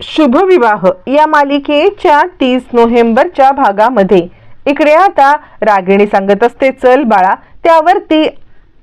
शुभविवाह या मालिकेच्या तीस नोव्हेंबरच्या भागामध्ये. इकडे आता रागिणी सांगत असते चल बाळा त्यावरती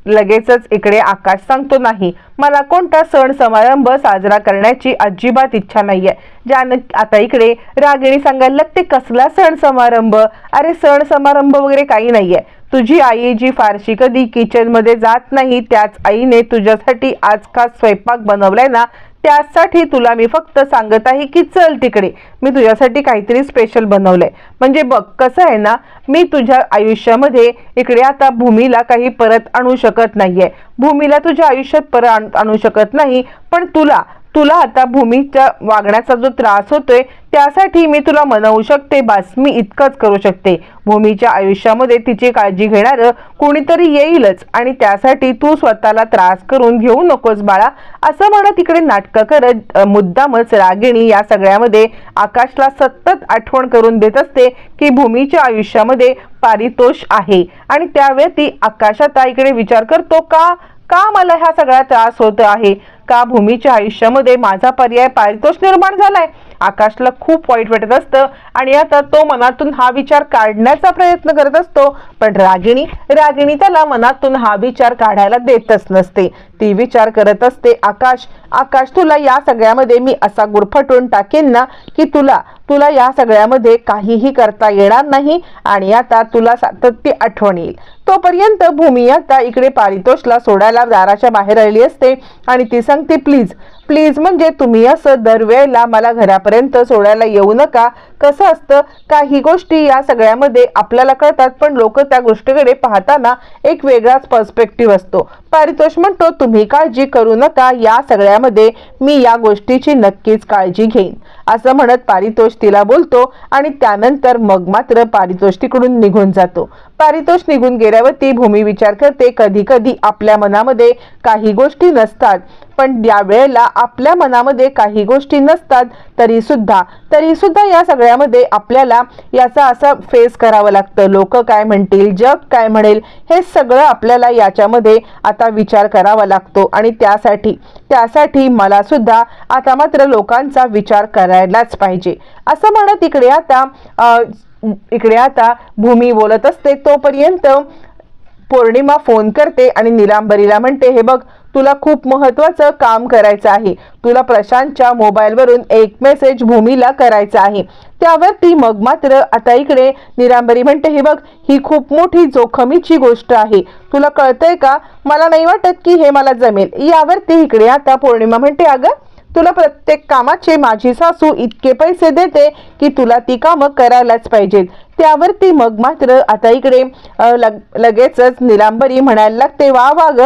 लगेचच इकडे आकाश सांगतो नाही. मला कोणता सण समारंभ साजरा करण्याची अजिबात इच्छा नाहीये. ज्यानं आता इकडे रागिणी सांगायला लागते कसला सण समारंभ? अरे सण समारंभ वगैरे काही नाहीये. तुझी आई जी फारशी कधी किचनमध्ये जात नाही त्याच आईने तुझ्यासाठी आज खास स्वयंपाक बनवलाय ना त्यासाठी तुला मी फक्त सांगत आहे की चल तिकडे. मी तुझ्यासाठी काहीतरी स्पेशल बनवलंय. म्हणजे बघ कसं आहे ना मी तुझ्या आयुष्यामध्ये इकडे आता भूमीला काही परत आणू शकत नाहीये. भूमीला तुझ्या आयुष्यात परत आणू शकत नाही पण तुला तुला आता भूमीच्या वागण्याचा जो त्रास होतोय त्यासाठी मी तुला मनवू शकते बास. मी इतकंच करू शकते. भूमीच्या आयुष्यामध्ये तिची काळजी घेणारं कोणीतरी येईलच आणि त्यासाठी तू स्वतःला त्रास करून घेऊ नकोस बाळा. असं म्हणत इकडे नाटकं करत मुद्दामच रागिणी या सगळ्यामध्ये आकाशला सतत आठवण करून देत असते की भूमीच्या आयुष्यामध्ये पारितोष आहे. आणि त्यावेळी ती आकाश आता इकडे विचार करतो का? का मला हा सगळा त्रास होत आहे? का भूमीच्या आयुष्यामध्ये माझा पर्याय पारितोष निर्माण झालाय? आकाशला खूप वाईट वाटत असतं आणि आता तो मनातून हा विचार काढण्याचा प्रयत्न करत असतो. पण रागिणी रागिणी त्याला मनातून हा विचार काढायला देतच नसते. ती विचार करत असते आकाश आकाश तुला या सगळ्यामध्ये मी असा गुरफटून टाकेन ना की तुला तुला या सगळ्यामध्ये काहीही करता येणार नाही आणि आता तुला सातत्य आठवण येईल. तोपर्यंत भूमी आता इकडे पारितोषला सोडायला दाराच्या बाहेर आली असते आणि ती सांगते प्लीज प्लीज म्हणजे तुम्ही असं दरवेळेला मला घरापर्यंत सोडायला येऊ नका. कसं असतं काही गोष्टी या सगळ्यामध्ये आपल्याला कळतात पण लोक त्या गोष्टीकडे पाहताना एक वेगळाच पर्स्पेक्टिव्ह असतो. पारितोष म्हणतो तुम्ही काळजी करू नका या सगळ्यामध्ये मी या गोष्टीची नक्कीच काळजी घेईन. असं म्हणत पारितोष तिला बोलतो आणि त्यानंतर मग मात्र पारितोष तिकडून निघून जातो. पारितोष निघून गेल्यावर ती भूमी विचार करते कधी कधी आपल्या मनामध्ये काही गोष्टी नसतात पण या वेळेला आपल्या मनामध्ये काही गोष्टी नसतात तरी सुद्धा तरी सुद्धा या सगळ्यामध्ये आपल्याला याचा असा फेस करावं लागतं. लोक काय म्हणतील जग काय म्हणेल हे सगळं आपल्याला याच्यामध्ये आता विचार करावा लागतो आणि त्यासाठी त्यासाठी मला सुद्धा आता मात्र लोकांचा विचार करायलाच पाहिजे. असं म्हणत इकडे आता इकडे आता भूमी बोलत असते तोपर्यंत पौर्णिमा फोन करते आणि निलांबरीला म्हणते हे बघ तुला खूप महत्वाचं काम करायचं आहे. तुला प्रशांतच्या मोबाईलवरून एक मेसेज भूमीला करायचा आहे. त्यावर ती मग मात्र आता इकडे निरांबरी म्हणते हे बघ ही खूप मोठी जोखमीची गोष्ट आहे. तुला कळतंय का? मला नाही वाटत की हे मला जमेल. यावर ती इकडे आता पौर्णिमा म्हणते अगं तुला प्रत्येक कामाचे माझी सासू इतके पैसे देते की तुला ती कामं करायलाच पाहिजेत. त्यावरती मग मात्र आता इकडे लग- लगेचच निलांबरी म्हणायला लागते वा वा ग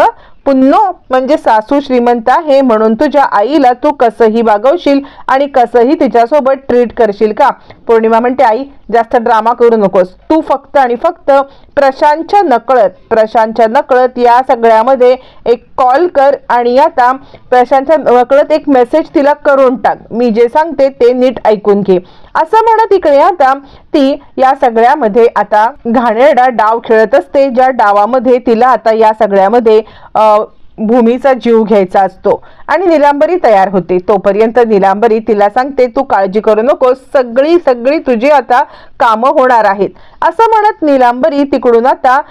पुन्नो म्हणजे सासू श्रीमंत आहे म्हणून तुझ्या आईला तू कसंही वागवशील आणि कसंही तिच्यासोबत ट्रीट करशील का? पौर्णिमा म्हणते आई जास्त ड्रामा करू नकोस. तू फक्त आणि फक्त प्रशांतच्या नकळत प्रशांतच्या नकळत या सगळ्यामध्ये एक कॉल कर आणि आता प्रशांतच्या नकळत एक मेसेज तिला करून टाक. मी जे सांगते ते नीट ऐकून घे. असं म्हणत इकडे आता ती या सगळ्यामध्ये आता घाणेरडा डाव खेळत असते ज्या डावामध्ये तिला आता या सगळ्यामध्ये भूमीचा जीव घ्यायचा असतो. आणि निलांबरी तयार होते. तोपर्यंत निलांबरी तिला सांगते तू काळजी करू नकोस. सगळी सगळी तुझी आता कामं होणार आहेत. असं म्हणत निलांबरी तिकडून आता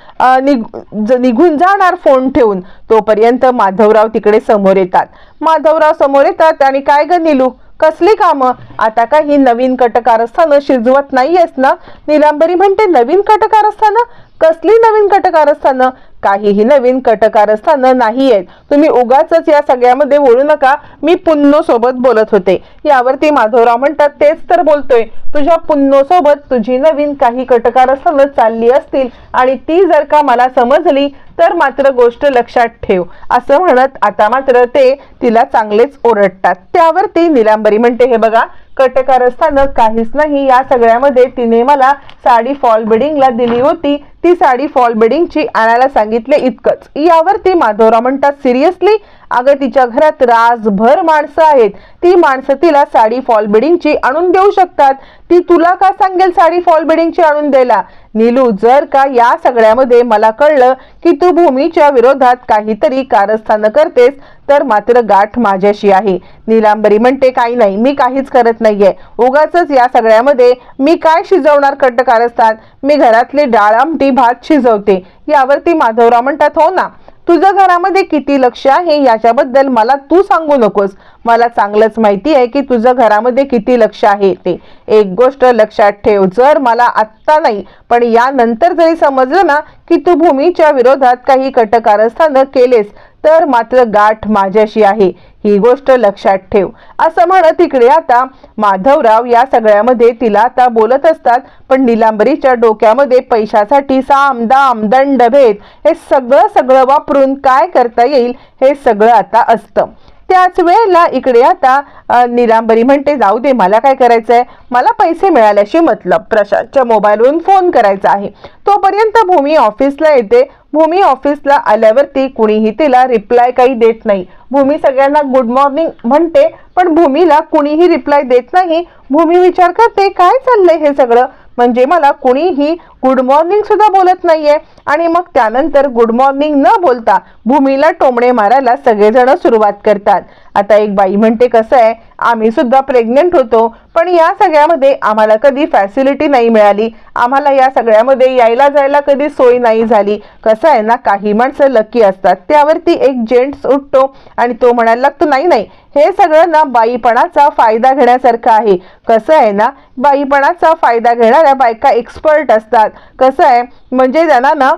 ज- निघून जाणार फोन ठेवून. तोपर्यंत माधवराव तिकडे समोर येतात. माधवराव समोर येतात आणि काय ग निलू? कसली कामं? आता काही नवीन कटकारस्थानं शिजवत नाहीयेस ना? निलांबरी म्हणते नवीन कटकारस्थानं? कसली नवीन कटकारस्थानं? काहीही नवीन कटकारस्थानं नाही आहेत तुम्ही उगाच या सगळ्यामध्ये बोलू नका. मी पुन्नो सोबत बोलत होते. यावरती माधवराव म्हणतात तेच तर बोलतोय. तुझ्या पुन्नो सोबत तुझी नवीन काही कटकारस्थानं चालली असतील आणि ती जर का मला समजली तर मात्र गोष्ट लक्षात ठेव. असं म्हणत आता मात्र ते तिला चांगलेच ओरडतात. त्यावरती निलांबरी म्हणते हे बघा कटकारस्थानं काहीच नाही. या सगळ्यामध्ये तिने मला साडी फॉल बिडिंगला दिली होती. ती साडी फॉल बिडिंगची आणायला सांगितले इतकंच. यावर ती माधवराव म्हणतात सिरियसली? अगं तिच्या घरात राजभर माणसं आहेत. ती माणसं तिला साडी फॉल बिडिंगची आणून देऊ शकतात. ती तुला का सांगेल साडी फॉल बिडिंगची आणून द्यायला? नीलू जर का या सगळ्यामध्ये मला कळलं की तू मातृभूमीच्या भूमीच्या विरोधात काहीतरी कारस्थानं करतेस तर मात्र गाठ माझ्याशी आहे. निलांबरी म्हणते काही नाही मी काहीच करत नाहीये. उगाच या सगळ्यामध्ये मी काय शिजवणार कट्ट कारस्थान? मी घरातली डाळ आमटी भात शिजवते. यावरती माधवराव म्हणतात हो ना तुझं घरामध्ये किती लक्ष आहे याच्याबद्दल मला तू सांगू नकोस. मला चांगलंच माहिती आहे की तुझं घरामध्ये किती लक्ष आहे ते. एक गोष्ट लक्षात ठेव जर मला आत्ता नाही पण यानंतर जरी समजलं ना की तू भूमीच्या विरोधात काही कटकारस्थानं केलेस तर मात्र गाठ माझ्याशी आहे. ही गोष्ट लक्षात ठेव. असं म्हणत इकडे आता माधवराव या सगळ्यामध्ये तिला आता बोलत असतात पण निलांबरीच्या डोक्यामध्ये पैशासाठी साम दाम दंड भेद हे सगळं सगळं वापरून काय करता येईल हे सगळं आता असतं. त्याच वेळेला इकडे आता निलांबरी म्हणते जाऊ दे मला काय करायचंय? मला पैसे मिळाल्याशी मतलब प्रशांतच्या मोबाईलवरून फोन करायचा आहे. तोपर्यंत भूमी ऑफिसला येते. भूमी ऑफिसला आल्यावरती कुणीही तिला रिप्लाय काही देत नाही. भूमी सगळ्यांना गुड मॉर्निंग म्हणते पण भूमीला कुणीही रिप्लाय देत नाही. भूमी विचार करते काय चाललंय हे सगळं? म्हणजे मला कुणीही गुड मॉर्निंग सुद्धा बोलत नाहीये. आणि मग त्यानंतर गुड मॉर्निंग न बोलता भूमीला टोमणे मारायला सगळेजण सुरुवात करतात. आता एक बाई म्हणते कसं आहे? आम्ही सुद्धा प्रेग्नेंट होतो. पण या सगळ्यामध्ये आम्हाला कधी फॅसिलिटी नाही मिळाली. आम्हाला या सगळ्यामध्ये यायला जायला कधी सोय नाही झाली. कसं आहे ना काही माणसं लकी असतात. त्यावरती एक जेंट्स उठतो आणि तो म्हणायला लागतो नाही नाही. हे सगळं ना बाईपणाचा फायदा घेण्यासारखं आहे. कसं आहे ना बाईपणाचा फायदा घेणाऱ्या बायका एक्सपर्ट असतात. कसं आहे म्हणजे त्यांना ना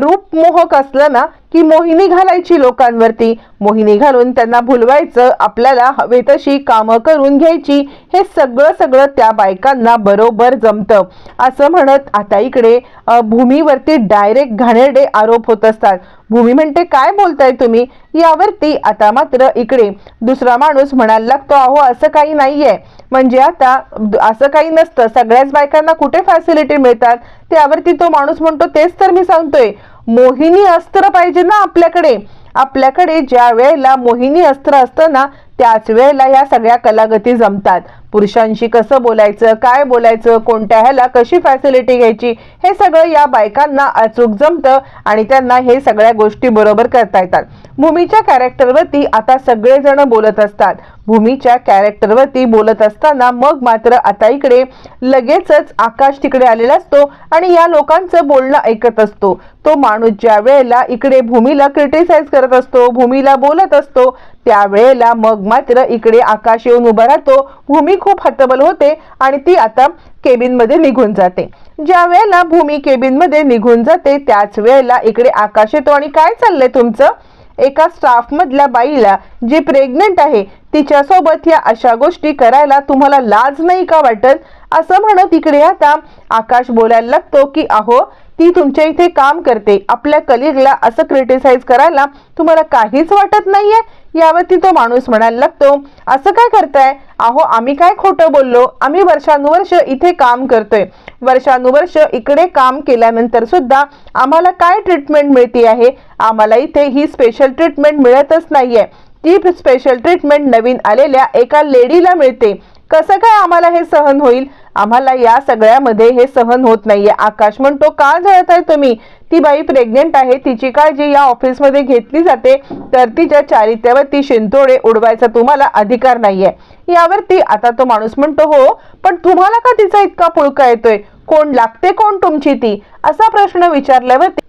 रूप मोहक असलं ना की मोहिनी घालायची लोकांवरती. मोहिनी घालून त्यांना भुलवायचं आपल्याला हवे तशी का कामं करून घ्यायची हे सगळं सगळं त्या बायकांना बरोबर जमतं. असं म्हणत आता इकडे भूमीवरती डायरेक्ट घाणेरडे आरोप होत असतात. भूमी म्हणते काय बोलताय तुम्ही? यावरती आता मात्र इकडे दुसरा माणूस म्हणायला लागतो अहो असं काही नाहीये. म्हणजे आता असं काही नसतं. सगळ्याच बायकांना कुठे फॅसिलिटी मिळतात? त्यावरती तो माणूस म्हणतो तेच तर मी सांगतोय. मोहिनी अस्त्र पाहिजे ना आपल्याकडे. आपल्याकडे ज्या वेळेला मोहिनी अस्त्र असतं ना त्याच वेळेला या सगळ्या कलागती जमतात. पुरुषांशी कसं बोलायचं काय बोलायचं कोणत्या ह्याला कशी फॅसिलिटी घ्यायची हे सगळं या बायकांना अचूक जमतं आणि त्यांना हे सगळ्या गोष्टी बरोबर करता येतात. भूमीच्या कॅरेक्टरवरती आता सगळेजण बोलत असतात. भूमीच्या कॅरेक्टरवरती बोलत असताना मग मात्र आता इकडे लगेचच आकाश तिकडे आलेला असतो आणि या लोकांचं बोलणं ऐकत असतो. तो माणूस ज्या वेळेला इकडे भूमीला क्रिटिसाइज करत असतो भूमीला बोलत असतो त्यावेळेला मग मात्र इकडे आकाश येऊन उभा राहतो भूमी खूप हतबल होते आणि ती आता केबिनमध्ये निघून जाते. ज्या वेळेला भूमी केबिनमध्ये निघून जाते त्याच वेळेला इकडे आकाश येतो. आणि काय चाललंय तुमचं? एका स्टाफ मधल्या बाईला जी प्रेग्नेंट आहे तिच्यासोबत या अशा गोष्टी करायला तुम्हाला लाज नाही का वाटत? असं म्हणत इकडे आता आकाश बोलायला लागतो की अहो ती तुमच्या इथे काम करते. आपल्या कलिगला असं क्रिटिसाइज करायला तुम्हाला काहीच वाटत नाहीये? यावरती तो माणूस म्हणायला लागतो असं काय करताय? अहो आम्ही काय खोटं बोललो? आम्ही वर्षानुवर्ष इथे काम करतोय. वर्षानुवर्ष इकडे काम केल्यानंतर सुद्धा आम्हाला काय ट्रीटमेंट मिळते आहे? आम्हाला इथे ही स्पेशल ट्रीटमेंट मिळतच नाहीये. ती स्पेशल ट्रीटमेंट नवीन आलेल्या एका लेडीला मिळते. कसं काय आम्हाला हे सहन होईल? आम्हाला या सगळ्यामध्ये हे सहन होत नाहीये. आकाश म्हणतो का जळत आहे तुम्ही? ती बाई प्रेग्नेंट आहे तिची काळजी या ऑफिसमध्ये घेतली जाते तर तिच्या चारित्र्यावरती शिंतोडे उडवायचा तुम्हाला अधिकार नाहीये. यावरती आता तो माणूस म्हणतो हो पण तुम्हाला का तिचा इतका पुळका येतोय? कोण लागते कोण तुमची ती? असा प्रश्न विचारल्यावरती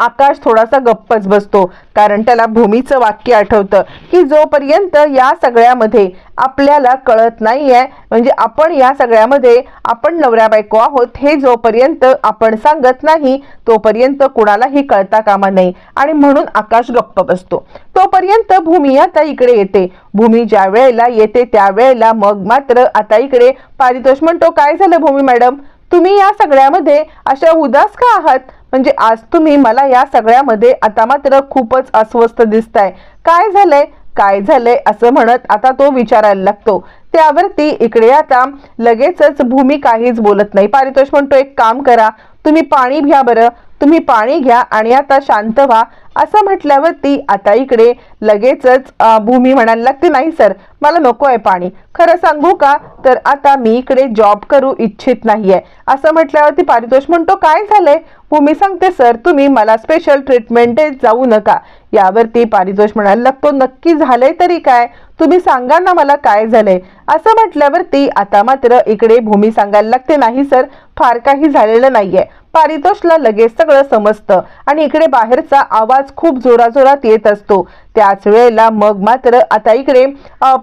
आकाश थोडासा गप्पच बसतो कारण त्याला भूमीचं वाक्य आठवतं की जोपर्यंत या सगळ्यामध्ये आपल्याला कळत नाहीये म्हणजे आपण या सगळ्यामध्ये आपण नवऱ्या बायको आहोत हे जोपर्यंत आपण सांगत नाही तोपर्यंत कुणालाही कळता कामा नाही आणि म्हणून आकाश गप्प बसतो. तोपर्यंत भूमी आता इकडे येते. भूमी ज्या वेळेला येते त्यावेळेला मग मात्र आता इकडे पारितोष म्हणतो काय झालं भूमी मॅडम? तुम्ही या सगळ्यामध्ये अशा उदास का आहात? म्हणजे आज तुम्ही मला या सगळ्यामध्ये आता मात्र खूपच अस्वस्थ दिसताय. काय झालंय? काय झालंय? असं म्हणत आता तो विचारायला लागतो. त्यावरती इकडे आता लगेचच भूमी काहीच बोलत नाही. पारितोष म्हणतो एक काम करा तुम्ही पाणी घ्या बरं. तुम्ही पाणी घ्या आणि आता शांत व्हा. असं म्हटल्यावरती आता इकडे लगेचच भूमी म्हणायला लागते नाही सर मला नको आहे पाणी. खरं सांगू का? तर आता मी इकडे जॉब करू इच्छित नाहीये. असं म्हटल्यावरती पारितोष म्हणतो काय झालंय? भूमी सांगते सर तुम्ही मला स्पेशल ट्रीटमेंट देत जाऊ नका. यावरती पारितोष म्हणायला लागतो नक्की झालंय तरी काय? तुम्ही सांगा ना मला काय झालंय. असं म्हटल्यावरती आता मात्र इकडे भूमी सांगायला लागते नाही सर फार काही झालेलं नाहीये. पारितोषला लगेच सगळं समजतं आणि इकडे बाहेरचा आवाज खूप जोराजोरात येत असतो. त्याच वेळेला मग मात्र आता इकडे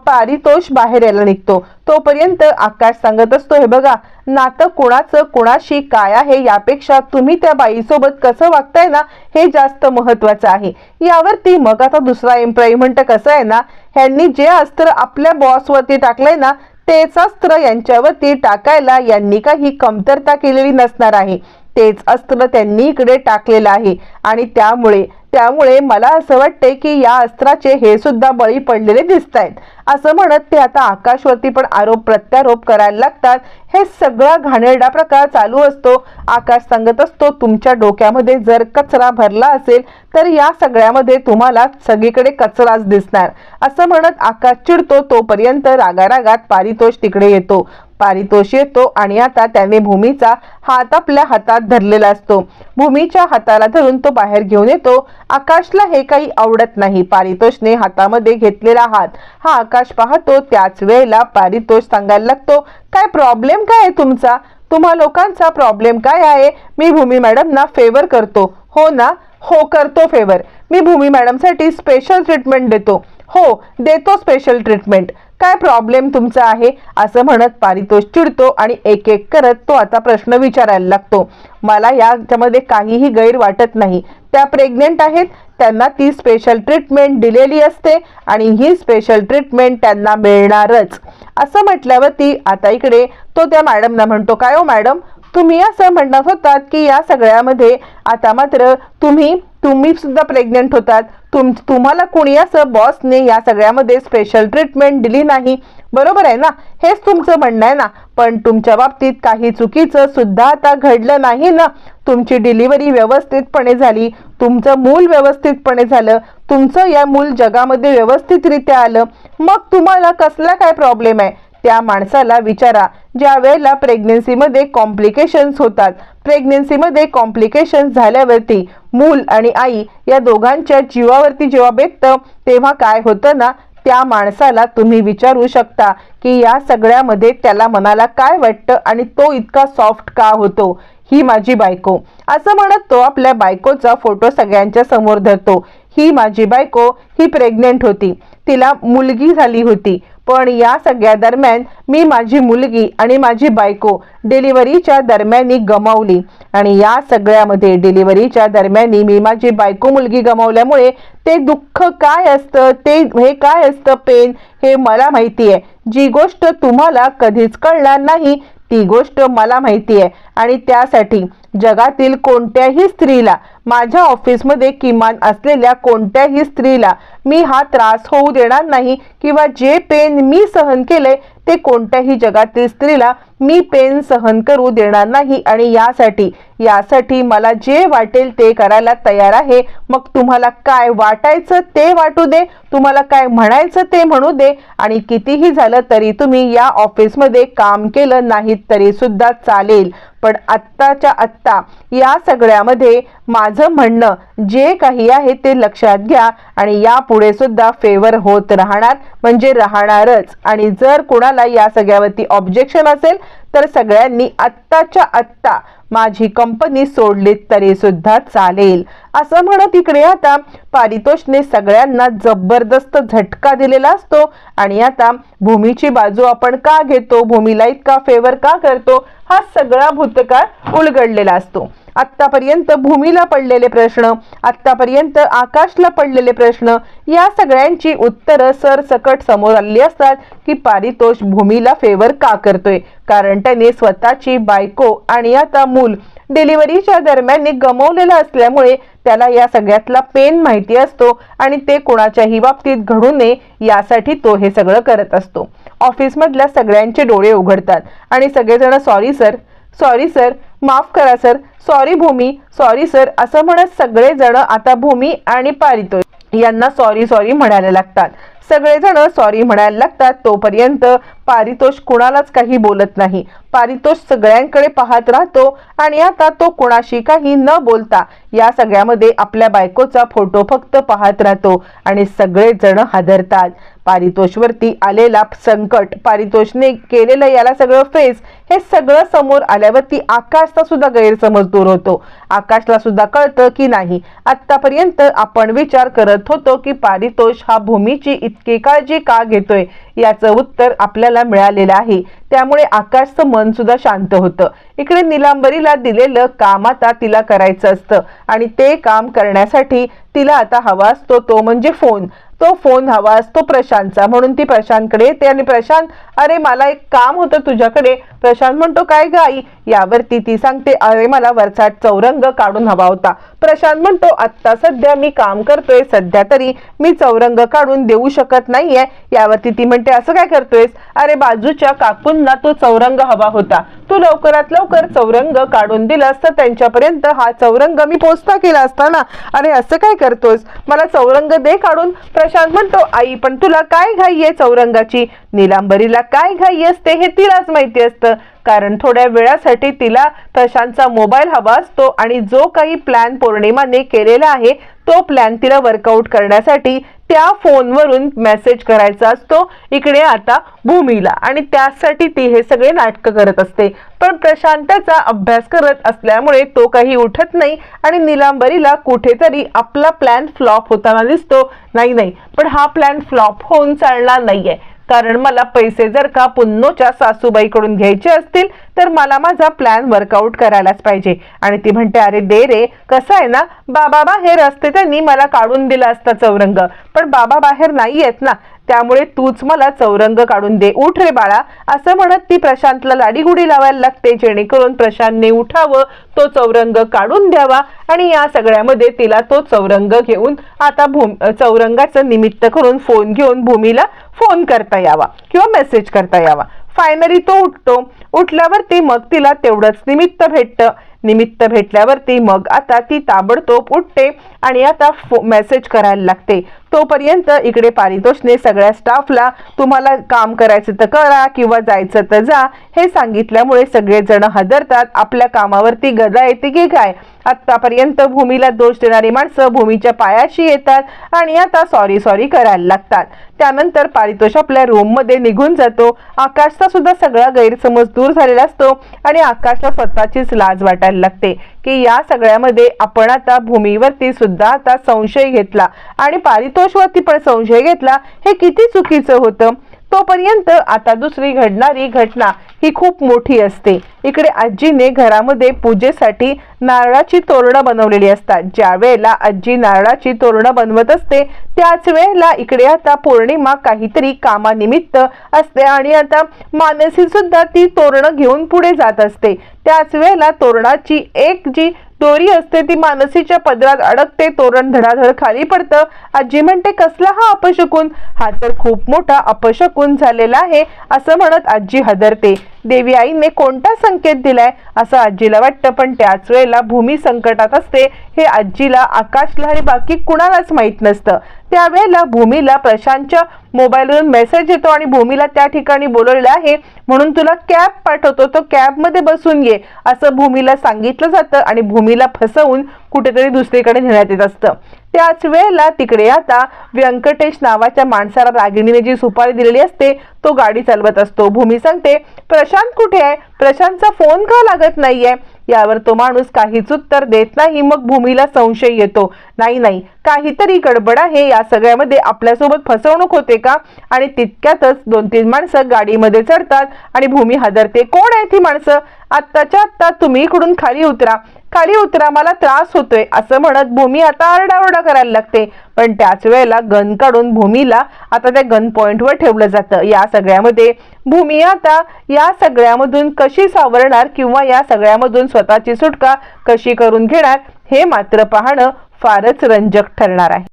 पारितोष बाहेर यायला निघतो. तोपर्यंत आकाश सांगत असतो हे बघा नातं कोणाचं कोणाशी काय आहे यापेक्षा तुम्ही त्या बाईसोबत कसं वागताय ना हे जास्त महत्वाचं आहे. यावरती मग आता दुसरा एम्प्लॉई म्हणतं कसं आहे ना ह्यांनी जे अस्त्र आपल्या बॉसवरती टाकलं आहे ना तेच अस्त्र यांच्यावरती टाकायला यांनी काही कमतरता केलेली नसणार आहे. तेच अस्त्र त्यांनी इकडे टाकलेलं आहे. आणि त्यामुळे त्यामुळे मला असं वाटते की या अस्त्राचे हे सुद्धा बळी पडलेले दिसत आहेत असं म्हणत ते आता आकाशवरती पण आरोप प्रत्यारोप करायला लागतात. हे सगळा घाणेरडा प्रकार चालू असतो. आकाश सांगत असतो तुमच्या डोक्यामध्ये जर कचरा भरला असेल तर या सगळ्यामध्ये तुम्हाला सगळीकडे कचराच दिसणार. असं म्हणत आकाश चिडतो तोपर्यंत रागारागात पारितोष तिकडे येतो. पारितोष येतो आणि आता त्याने भूमीचा हात आपल्या हातात धरलेला असतो. भूमीच्या हाताला धरून तो बाहेर घेऊन येतो. आकाशला हे काही आवडत नाही. पारितोषने हातामध्ये घेतलेला हात. हा आकाश पाहतो त्याच वेळेला पारितोष सांगायला लागतो काय प्रॉब्लेम काय आहे तुमचा? तुम्हा लोकांचा प्रॉब्लेम काय आहे? मी भूमी मॅडमना फेवर करतो. हो ना? हो करतो फेवर मी भूमी मॅडमसाठी स्पेशल ट्रीटमेंट देतो. हो देतो स्पेशल ट्रीटमेंट काय प्रॉब्लेम तुमचा आहे? असं म्हणत पारितोष चिडतो आणि एक एक करत तो आता प्रश्न विचारायला लागतो. मला याच्यामध्ये काहीही गैर वाटत नाही. त्या प्रेग्नेंट आहेत. त्यांना ती स्पेशल ट्रीटमेंट दिलेली असते आणि ही स्पेशल ट्रीटमेंट त्यांना मिळणारच. असं म्हटल्यावर ती आता इकडे तो त्या मॅडमना म्हणतो काय हो मॅडम तुम्ही असं म्हणत होतात की या सगळ्यामध्ये आता मात्र तुम्ही तुम्ही सुद्धा प्रेग्नेंट होतात. तुम तुम्हाला कोणी असं बॉसने या सगळ्यामध्ये स्पेशल ट्रीटमेंट दिली नाही. बरोबर आहे ना? हेच तुमचं म्हणणं आहे ना? पण तुमच्या बाबतीत काही चुकीचं सुद्धा आता घडलं नाही ना? तुमची डिलिव्हरी व्यवस्थितपणे झाली. तुमचं मूल व्यवस्थितपणे झालं. तुमचं या मूल जगामध्ये व्यवस्थितरित्या आलं. मग तुम्हाला कसला काय प्रॉब्लेम आहे? त्या माणसाला विचारा. ज्या वेळेला प्रेग्नेन्सीमध्ये कॉम्प्लिकेशन्स होतात प्रेग्नेन्सीमध्ये कॉम्प्लिकेशन्स झाल्यावरती मूल आणि आई या दोघांच्या जीवावरती जेव्हा बेततं तेव्हा काय होतं ना त्या माणसाला तुम्ही विचारू शकता की या सगळ्यामध्ये त्याला मनाला काय वाटतं आणि तो इतका सॉफ्ट का होतो ही माझी बायको. असं म्हणत तो आपल्या बायकोचा फोटो सगळ्यांच्या समोर धरतो. ही माझी बायको ही प्रेग्नेंट होती. तिला मुलगी झाली होती. पण या सगळ्या दरम्यान मी माझी मुलगी आणि माझी बायको डिलिव्हरीच्या दरम्यानी गमावली. आणि या सगळ्यामध्ये डिलिव्हरीच्या दरम्यानी मी माझी बायको मुलगी गमावल्यामुळे ते दुःख काय असतं ते हे काय असतं पेन हे मला माहिती आहे. जी गोष्ट तुम्हाला कधीच कळणार नाही ती गोष्ट मला माहिती आहे. आणि त्यासाठी जगातील कोणत्याही स्त्रीला माझ्या ऑफिसमध्ये किमान असलेल्या कोणत्याही स्त्रीला मी हा त्रास होऊ देणार नाही किंवा जे पेन मी सहन केले ते कोणत्याही जगातील स्त्रीला मी पेन सहन करू देणार नाही. आणि यासाठी यासाठी मला जे वाटेल ते करायला तयार आहे. मग तुम्हाला काय वाटायचं ते वाटू दे. तुम्हाला काय म्हणायचं ते म्हणू दे. आणि कितीही झालं तरी तुम्ही या ऑफिसमध्ये काम केलं नाही तरी सुद्धा चालेल. पण आत्ताच्या आत्ता या सगळ्यामध्ये माझं म्हणणं जे काही आहे ते लक्षात घ्या आणि यापुढे सुद्धा फेवर होत राहणार म्हणजे राहणारच. आणि जर कुणाला या सगळ्यावरती ऑब्जेक्शन असेल तर सगळ्यांनी आत्ताच्या आत्ता माझी कंपनी सोडली तरी सुद्धा चालेल. असं म्हणत इकडे आता पारितोषने सगळ्यांना जबरदस्त झटका दिलेला असतो. आणि आता भूमीची बाजू आपण का घेतो? भूमीला इतका फेवर का करतो? हा सगळा भूतकाळ उलगडलेला असतो. आत्तापर्यंत भूमीला पडलेले प्रश्न आत्तापर्यंत आकाशला पडलेले प्रश्न या सगळ्यांची उत्तरं सरसकट समोर आलेली असतात की पारितोष भूमीला फेवर का करतोय? कारण त्याने स्वतःची बायको आणि आता मूल डिलिव्हरीच्या दरम्यान गमवलेलं असल्यामुळे त्याला या सगळ्यातला पेन माहिती असतो आणि ते कोणाच्याही बाबतीत घडू नये यासाठी तो हे सगळं करत असतो. ऑफिसमधल्या सगळ्यांचे डोळे उघडतात. आणि सगळेजण सॉरी सर सॉरी सर माफ करा sir sorry Bhumi. Sorry sir असं म्हणत सगळेजण आता भूमी आणि पारितोष यांना सॉरी सॉरी म्हणायला लागतात. सगळेजण सॉरी म्हणायला लागतात. तोपर्यंत पारितोष कुणालाच काही बोलत नाही. पारितोष सगळ्यांकडे पाहत राहतो आणि आता तो कुणाशी काही न बोलता या सगळ्यामध्ये आपल्या बायकोचा फोटो फक्त पाहत राहतो आणि सगळेजण हादरतात. पारितोषवरती आलेला संकट पारितोषने केलेलं याला सगळं फेस हे सगळं समोर आल्यावरती आकाशचा सुद्धा गैरसमज दूर होतो. आकाशला सुद्धा कळतं की नाही. आतापर्यंत आपण विचार करत होतो की पारितोष हा भूमीची इतकी काळजी का घेतोय? याचं उत्तर आपल्याला मिळालेलं आहे. त्यामुळे आकाशचं मन सुद्धा शांत होतं. इकडे निलांबरीला दिलेलं काम आता तिला करायचं असतं. आणि ते काम करण्यासाठी तिला आता हवा असतो तो म्हणजे फोन. तो फोन हवा असतो प्रशांतचा. म्हणून ती प्रशांतकडे येते आणि प्रशांत अरे मला एक काम होतं तुझ्याकडे. प्रशांत म्हणतो काय ग आई यावरती ती सांगते अरे मला वरचा चौरंग काढून हवा होता. प्रशांत म्हणतो आत्ता सध्या मी काम करतोय सध्या तरी मी चौरंग काढून देऊ शकत नाहीये. यावरती ती म्हणते असं काय करतोयस? अरे बाजूच्या काकूंना तो चौरंग हवा होता. तू लवकरात लवकर चौरंग काढून दिलास तर त्यांच्यापर्यंत हा चौरंग मी पोचता केला असता ना. अरे असं काय करतोस मला चौरंग दे काढून. प्रशांत म्हणतो आई पण तुला काय घाई आहे चौरंगाची? निलांबरीला काय घाई असते हे तिलाच माहिती असतं. कारण थोड्या वेळासाठी तिला प्रशांतचा मोबाईल हवा असतो आणि जो काही प्लॅन पौर्णिमाने केलेला आहे तो प्लॅन तिला वर्कआउट करण्यासाठी त्या फोनवरून मेसेज करायचा असतो. इकडे आता भूमीला. आणि त्यासाठी ती हे सगळे नाटकं करत असते. पण प्रशांताचा अभ्यास करत असल्यामुळे तो काही उठत नाही आणि निलांबरीला कुठेतरी आपला प्लॅन फ्लॉप होताना दिसतो. नाही नाही. पण हा प्लॅन फ्लॉप होऊन चालणार नाहीये. कारण मला पैसे जर का पुन्नोच्या सासूबाईकडून घ्यायचे असतील तर मला माझा प्लॅन वर्कआउट करायलाच पाहिजे. आणि ती म्हणते अरे दे रे कसं आहे ना बाबा बाहेर असते त्यांनी मला काढून दिला असता चौरंग. पण बाबा बाहेर नाही आहेत ना त्यामुळे तूच मला चौरंग काढून दे. उठ रे बाळा. असं म्हणत ती प्रशांतला लाडीगुडी लावायला लागते. जेणेकरून प्रशांतने उठावं तो चौरंग काढून द्यावा आणि या सगळ्यामध्ये तिला तो चौरंग घेऊन आता भूम चौरंगाचं निमित्त करून फोन घेऊन भूमीला फोन करता यावा किंवा मेसेज करता यावा. फायनली तो उठतो. उठल्यावरती मग तिला तेवढंच निमित्त भेटतं. निमित्त भेटल्यावरती मग आता ती ताबडतोब उठते आणि आता मेसेज करायला लागते. तोपर्यंत इकडे पारितोषने सगळ्या स्टाफला तुम्हाला काम करायचं तर करा किंवा जायचं तर जा हे सांगितल्यामुळे सगळेजण हदरतात आपल्या कामावरती गदा येते की काय? आत्तापर्यंत भूमीला दोष देणारी माणसं भूमीच्या पायाशी येतात आणि आता सॉरी सॉरी करायला लागतात. त्यानंतर पारितोष आपल्या रूममध्ये निघून जातो. आकाशचा सुद्धा सगळा गैरसमज दूर झालेला असतो आणि आकाशला स्वतःचीच लाज वाटायला लागते की या सगळ्यामध्ये आपण आता भूमीवरती सुद्धा आता संशय घेतला आणि पारितोष पारितोषवरती पण संशय घेतला. हे किती चुकीचं होतं? तोपर्यंत आता दुसरी घडणारी घटना ही खूप मोठी असते. इकडे आजीने घरामध्ये पूजेसाठी नारळाची तोरणं बनवलेली असतात. ज्या वेळेला आजी नारळाची तोरणं बनवत असते त्याच वेळेला इकडे आता पौर्णिमा काहीतरी कामानिमित्त असते आणि आता मानसी सुद्धा ती तोरणं घेऊन पुढे जात असते. त्याच वेळेला तोरणाची एक जी दोरी असते ती मानसीच्या पदरात अडकते तोरण धडाधड खाली पडतं. आजी म्हणते कसला हा अपशकून? हा तर खूप मोठा अपशकून झालेला आहे असं म्हणत आजी हदरते. देवी आईने कोणता संकेत दिलाय? असं आजीला वाटतं पण त्याच वेळेला भूमी संकटात असते. हे आजीला आकाशला आणि बाकी कुणालाच माहीत नसतं. त्यावेळेला भूमीला प्रशांतच्या मोबाईलवरून मेसेज येतो आणि भूमीला त्या ठिकाणी बोलवलेलं आहे म्हणून तुला कॅब पाठवतो तो कॅबमध्ये बसून ये असं भूमीला सांगितलं जातं आणि भूमीला फसवून कुठेतरी दुसरीकडे नेण्यात येत असतं. त्याच वेळेला तिकडे आता व्यंकटेश नावाच्या माणसाला रागिणीने जी सुपारी दिलेली असते तो गाडी चालवत असतो. भूमी सांगते प्रशांत कुठे आहे? प्रशांतचा फोन का लागत नाहीये? यावर तो माणूस काहीच उत्तर देत नाही. मग भूमीला संशय येतो. नाही नाही. काहीतरी गडबड आहे. या सगळ्यामध्ये आपल्यासोबत फसवणूक होते का? आणि तितक्यातच दोन तीन माणसं गाडीमध्ये चढतात आणि भूमी हादरते. कोण आहे ती माणसं? आत्ताच्या आत्ता तुम्ही इकडून खाली उतरा. खाली उतरा मला त्रास होतोय असं म्हणत भूमी आता आरडाओरडा करायला लागते. पण त्याच वेळेला गन काढून भूमीला आता त्या गन पॉइंटवर ठेवलं जातं. या सगळ्यामध्ये भूमी आता या सगळ्यामधून कशी सावरणार किंवा या सगळ्यामधून स्वतःची सुटका कशी करून घेणार हे मात्र पाहणं फारच रंजक ठरणार आहे.